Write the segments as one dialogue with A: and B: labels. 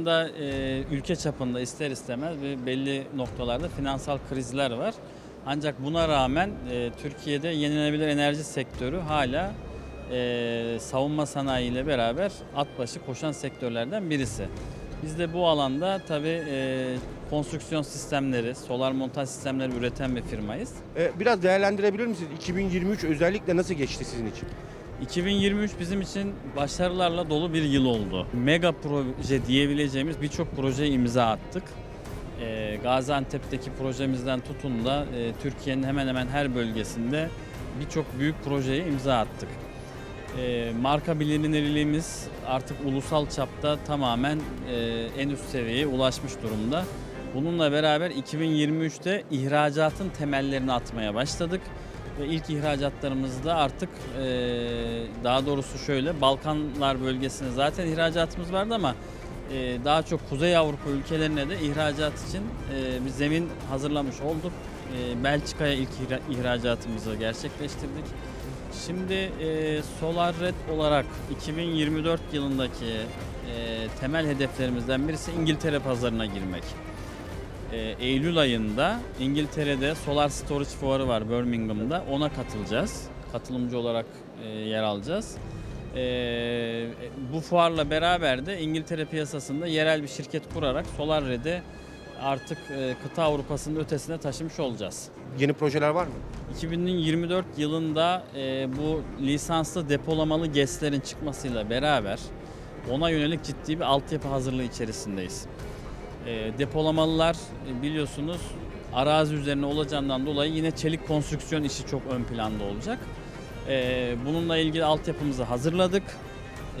A: anda e, ülke çapında ister istemez bir belli noktalarda finansal krizler var. Ancak buna rağmen e, Türkiye'de yenilenebilir enerji sektörü hala e, savunma sanayi ile beraber at başı koşan sektörlerden birisi. Biz de bu alanda tabii e, konstrüksiyon sistemleri, solar montaj sistemleri üreten bir firmayız.
B: Ee, biraz değerlendirebilir misiniz? 2023 özellikle nasıl geçti sizin için?
A: 2023 bizim için başarılarla dolu bir yıl oldu. Mega proje diyebileceğimiz birçok projeye imza attık. Ee, Gaziantep'teki projemizden tutun da e, Türkiye'nin hemen hemen her bölgesinde birçok büyük projeye imza attık. Ee, marka bilinirliğimiz artık ulusal çapta tamamen e, en üst seviyeye ulaşmış durumda. Bununla beraber 2023'te ihracatın temellerini atmaya başladık. Ve ilk ihracatlarımızda artık e, daha doğrusu şöyle Balkanlar bölgesine zaten ihracatımız vardı ama e, daha çok Kuzey Avrupa ülkelerine de ihracat için e, bir zemin hazırlamış olduk. E, Belçika'ya ilk ihra- ihracatımızı gerçekleştirdik. Şimdi e, Solar Red olarak 2024 yılındaki e, temel hedeflerimizden birisi İngiltere pazarına girmek. E, Eylül ayında İngiltere'de Solar Storage Fuarı var Birmingham'da. Ona katılacağız. Katılımcı olarak e, yer alacağız. E, bu fuarla beraber de İngiltere piyasasında yerel bir şirket kurarak Solar Red'i artık e, kıta Avrupa'sının ötesine taşımış olacağız.
B: Yeni projeler var mı?
A: 2024 yılında e, bu lisanslı depolamalı GES'lerin çıkmasıyla beraber ona yönelik ciddi bir altyapı hazırlığı içerisindeyiz. E, depolamalılar biliyorsunuz arazi üzerine olacağından dolayı yine çelik konstrüksiyon işi çok ön planda olacak. E, bununla ilgili altyapımızı hazırladık.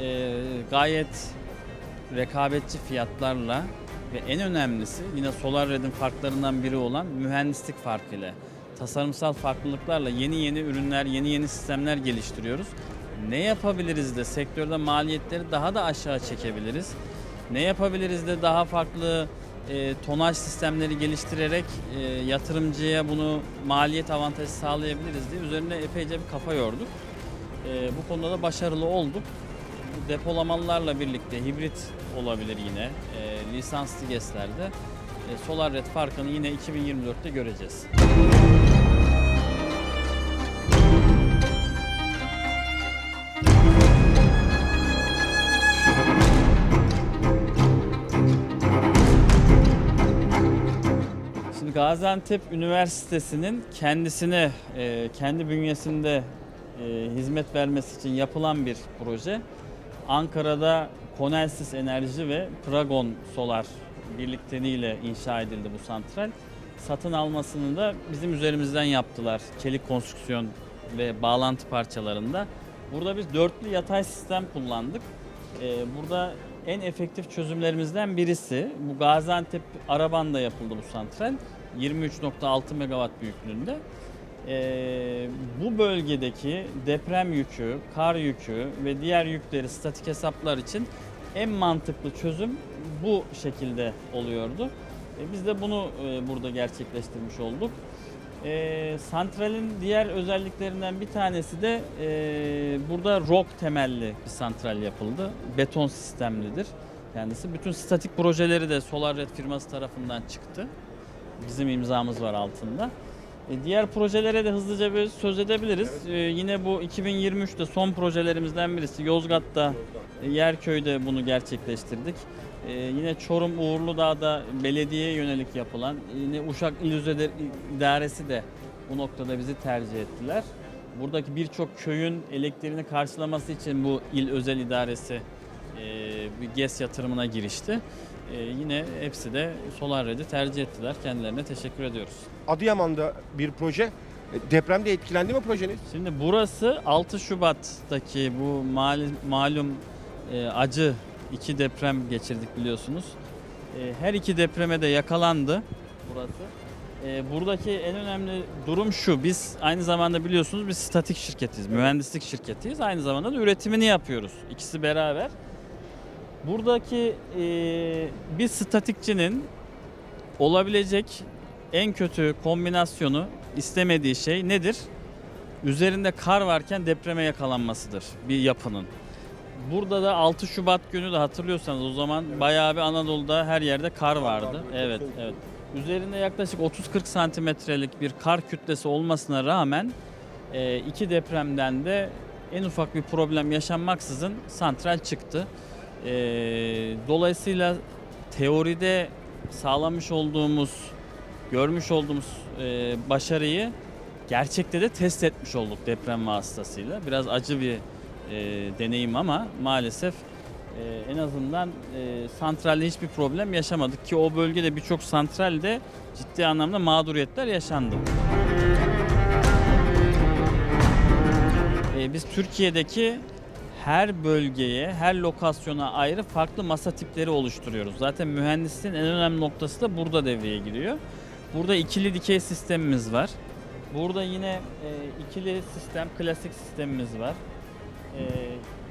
A: E, gayet rekabetçi fiyatlarla ve en önemlisi yine SolarRed'in farklarından biri olan mühendislik farkıyla, tasarımsal farklılıklarla yeni yeni ürünler, yeni yeni sistemler geliştiriyoruz. Ne yapabiliriz de sektörde maliyetleri daha da aşağı çekebiliriz? Ne yapabiliriz de daha farklı e, tonaj sistemleri geliştirerek e, yatırımcıya bunu maliyet avantajı sağlayabiliriz diye üzerine epeyce bir kafa yorduk. E, bu konuda da başarılı olduk. Depolamalarla birlikte hibrit olabilir yine e, lisanslı GES'lerde. E, Solar Red farkını yine 2024'te göreceğiz. Gaziantep Üniversitesi'nin kendisine, e, kendi bünyesinde e, hizmet vermesi için yapılan bir proje. Ankara'da Konelsis Enerji ve Pragon Solar birlikteliğiyle inşa edildi bu santral. Satın almasını da bizim üzerimizden yaptılar. Çelik konstrüksiyon ve bağlantı parçalarında. Burada biz dörtlü yatay sistem kullandık. Ee, burada en efektif çözümlerimizden birisi bu Gaziantep Araban'da yapıldı bu santral. 23.6 megawatt büyüklüğünde. Ee, bu bölgedeki deprem yükü, kar yükü ve diğer yükleri statik hesaplar için en mantıklı çözüm bu şekilde oluyordu. E, biz de bunu e, burada gerçekleştirmiş olduk. E, santralin diğer özelliklerinden bir tanesi de e, burada rock temelli bir santral yapıldı. Beton sistemlidir kendisi. Bütün statik projeleri de SolarRed firması tarafından çıktı. Bizim imzamız var altında. E, Diğer projelere de hızlıca bir söz edebiliriz. E, yine bu 2023'te son projelerimizden birisi. Yozgat'ta, e, Yerköy'de bunu gerçekleştirdik. E, yine Çorum Uğurlu'dağ'da belediyeye yönelik yapılan, yine Uşak İl Özel İdaresi de bu noktada bizi tercih ettiler. Buradaki birçok köyün elektriğini karşılaması için bu il özel idaresi bir GES yatırımına girişti. E, yine hepsi de SolarRed'i tercih ettiler. Kendilerine teşekkür ediyoruz.
B: Adıyaman'da bir proje. E, Depremde etkilendi mi projeniz?
A: Şimdi burası 6 Şubat'taki bu mal, malum e, acı iki deprem geçirdik biliyorsunuz. E, her iki depreme de yakalandı burası. E, buradaki en önemli durum şu. Biz aynı zamanda biliyorsunuz biz statik şirketiyiz, mühendislik şirketiyiz. Aynı zamanda da üretimini yapıyoruz. İkisi beraber. Buradaki e, bir statikçinin olabilecek en kötü kombinasyonu istemediği şey nedir? Üzerinde kar varken depreme yakalanmasıdır bir yapının. Burada da 6 Şubat günü de hatırlıyorsanız o zaman bayağı bir Anadolu'da her yerde kar vardı. Evet, evet. Üzerinde yaklaşık 30-40 santimetrelik bir kar kütlesi olmasına rağmen e, iki depremden de en ufak bir problem yaşanmaksızın santral çıktı. E, dolayısıyla teoride sağlamış olduğumuz, görmüş olduğumuz e, başarıyı gerçekte de test etmiş olduk deprem vasıtasıyla. Biraz acı bir e, deneyim ama maalesef e, en azından e, santralde hiçbir problem yaşamadık ki o bölgede birçok santralde ciddi anlamda mağduriyetler yaşandı. E, biz Türkiye'deki her bölgeye, her lokasyona ayrı farklı masa tipleri oluşturuyoruz. Zaten mühendisliğin en önemli noktası da burada devreye giriyor. Burada ikili dikey sistemimiz var. Burada yine e, ikili sistem, klasik sistemimiz var. E,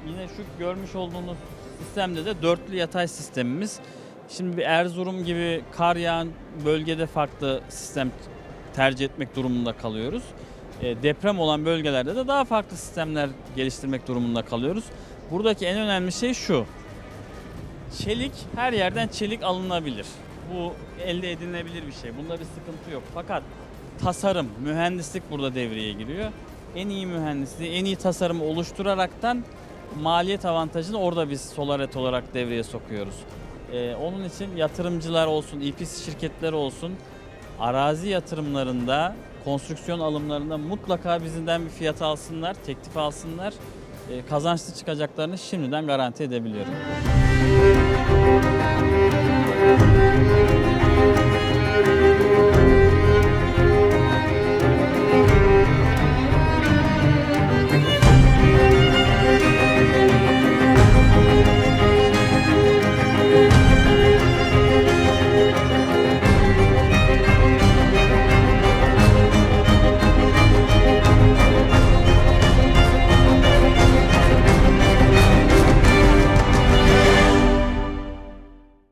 A: yine şu görmüş olduğunuz sistemde de dörtlü yatay sistemimiz. Şimdi bir Erzurum gibi kar yağan bölgede farklı sistem tercih etmek durumunda kalıyoruz. E, deprem olan bölgelerde de daha farklı sistemler geliştirmek durumunda kalıyoruz. Buradaki en önemli şey şu. Çelik her yerden çelik alınabilir. Bu elde edilebilir bir şey. Bunda bir sıkıntı yok. Fakat tasarım, mühendislik burada devreye giriyor. En iyi mühendisliği, en iyi tasarımı oluşturaraktan maliyet avantajını orada biz Solaret olarak devreye sokuyoruz. Ee, onun için yatırımcılar olsun, EPC şirketleri olsun arazi yatırımlarında, konstrüksiyon alımlarında mutlaka bizden bir fiyat alsınlar, teklif alsınlar. Ee, kazançlı çıkacaklarını şimdiden garanti edebiliyorum.